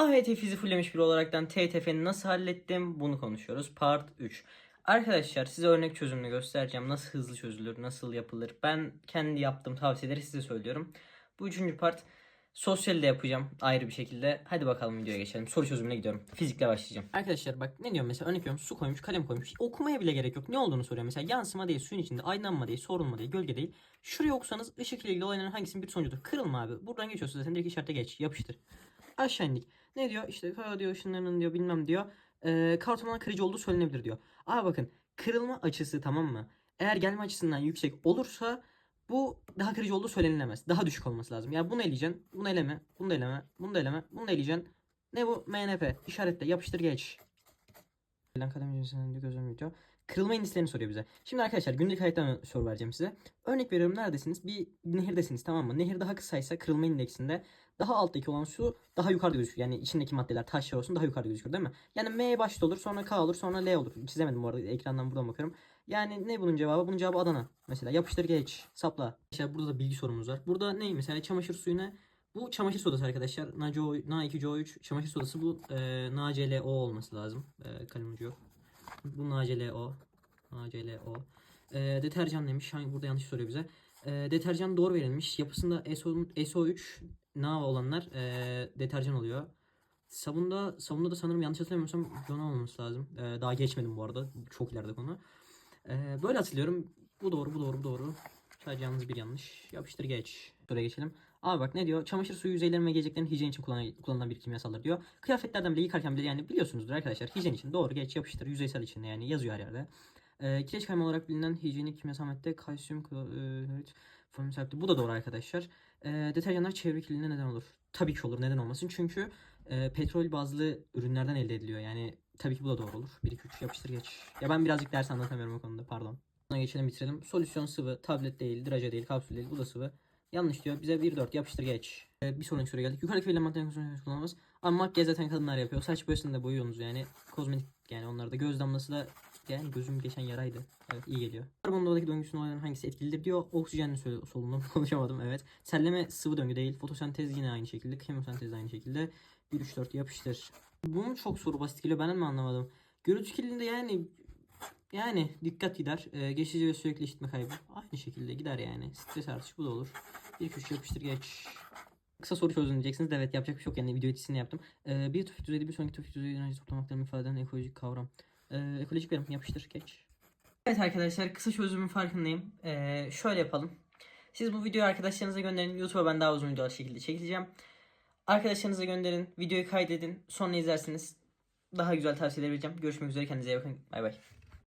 AYT fizi fullemiş biri olaraktan TTF'ni nasıl hallettim bunu konuşuyoruz. Part 3. Arkadaşlar size örnek çözümünü göstereceğim. Nasıl hızlı çözülür, nasıl yapılır. Ben kendi yaptığım tavsiyeleri size söylüyorum. Bu üçüncü part sosyalde yapacağım ayrı bir şekilde. Hadi bakalım videoya geçelim. Soru çözümüne gidiyorum. Fizikle başlayacağım. Arkadaşlar bak ne diyorum mesela örnek veriyorum su koymuş kalem koymuş. Okumaya bile gerek yok. Ne olduğunu soruyor mesela yansıma değil suyun içinde aydınlanma değil sorulma değil gölge değil. Şuraya okusanız ışık ile ilgili olayların hangisinin bir sonucudur? Kırılma abi. Buradan geçiyorsun zaten direkt işarete geç yapıştır. Aşağı indik. Ne diyor? İşte "Ha," diyor ışınlarının diyor bilmem diyor. Ee, kartondan kırıcı olduğu söylenebilir diyor. Abi bakın kırılma açısı tamam mı? Eğer gelme açısından yüksek olursa bu daha kırıcı olduğu söylenilemez. Daha düşük olması lazım. Ya bunu eleyeceksin. Bunu eleme. Bunu da eleme. Bunu da eleme. Bunu da eleyeceksin. Ne bu? MNP. İşaretle. Yapıştır geç. Lan diyor gözüm diyor. Kırılma indislerini soruyor bize. Şimdi arkadaşlar günlük hayattan soru vereceğim size. Örnek veriyorum neredesiniz? Bir nehirdesiniz tamam mı? Nehir daha kısaysa kırılma indeksinde daha alttaki olan su daha yukarıda gözüküyor. Yani içindeki maddeler taşlar olsun daha yukarıda gözüküyor değil mi? Yani M başta olur sonra K olur sonra L olur. Çizemedim bu arada ekrandan buradan bakıyorum. Yani ne bunun cevabı? Bunun cevabı Adana. Mesela yapıştır geç. Sapla. Arkadaşlar burada da bilgi sorumuz var. Burada ne? Mesela çamaşır suyuna bu çamaşır sodası arkadaşlar. NaCO, Na2CO3 çamaşır sodası bu e, NaClO olması lazım. E, kalem ucu yok. Bu NaClO. NaClO. E, deterjan demiş. Hangi burada yanlış soruyor bize. E, deterjan doğru verilmiş. Yapısında SO, SO3 Na olanlar e, deterjan oluyor. Sabunda sabunda da sanırım yanlış hatırlamıyorsam Jona olması lazım. E, daha geçmedim bu arada. Çok ileride konu. E, böyle hatırlıyorum. Bu doğru, bu doğru, bu doğru. Yalnız bir yanlış. Yapıştır geç. Şuraya geçelim. Abi bak ne diyor? Çamaşır suyu yüzeylerin ve geleceklerin hijyen için kullanılan, bir kimyasaldır diyor. Kıyafetlerden bile yıkarken bile yani biliyorsunuzdur arkadaşlar. Hijyen için doğru geç yapıştır. Yüzeysel içinde yani yazıyor her yerde. E, kireç kayma olarak bilinen hijyenik kimyasal madde kalsiyum klorit formül sahiptir. Bu da doğru arkadaşlar. E, deterjanlar çevre kirliliğine neden olur. Tabii ki olur. Neden olmasın? Çünkü e, petrol bazlı ürünlerden elde ediliyor. Yani tabii ki bu da doğru olur. 1 2 3 yapıştır geç. Ya ben birazcık ders anlatamıyorum o konuda. Pardon. Buna geçelim bitirelim. Solüsyon sıvı, tablet değil, draja değil, kapsül değil. Bu da sıvı. Yanlış diyor. Bize 1 4 yapıştır geç. E, bir sonraki soruya geldik. Yukarıdaki verilen maddenin konusunu kullanılmaz. Ama makyaj zaten kadınlar yapıyor. Saç boyasını da boyuyorsunuz yani. Kozmetik yani onlarda. Göz damlası da yani gözüm geçen yaraydı. Evet iyi geliyor. Karbon dağdaki döngüsünün olayların hangisi etkilidir diyor. Oksijenli solunum konuşamadım evet. Terleme sıvı döngü değil. Fotosentez yine aynı şekilde. Kemosentez de aynı şekilde. 1 3 4 yapıştır. Bunun çok soru basit geliyor. Ben mi anlamadım? Gürültü kirliliğinde yani yani dikkat gider. Ee, geçici ve sürekli işitme kaybı. Aynı şekilde gider yani. Stres artışı bu da olur. 1 2 3 yapıştır geç. Kısa soru çözün diyeceksiniz. Evet yapacak bir şey yok. Yani video etisini yaptım. Ee, bir tufik düzeyde bir sonraki tufik düzeyde enerji toplamaklarını ifade eden ekolojik kavram. Ee, ekolojik verim yapıştır geç. Evet arkadaşlar kısa çözümün farkındayım. Ee, şöyle yapalım. Siz bu videoyu arkadaşlarınıza gönderin. YouTube'a ben daha uzun videolar şekilde çekeceğim. Arkadaşlarınıza gönderin. Videoyu kaydedin. Sonra izlersiniz. Daha güzel tavsiyeler vereceğim. Görüşmek üzere. Kendinize iyi bakın. Bay bay.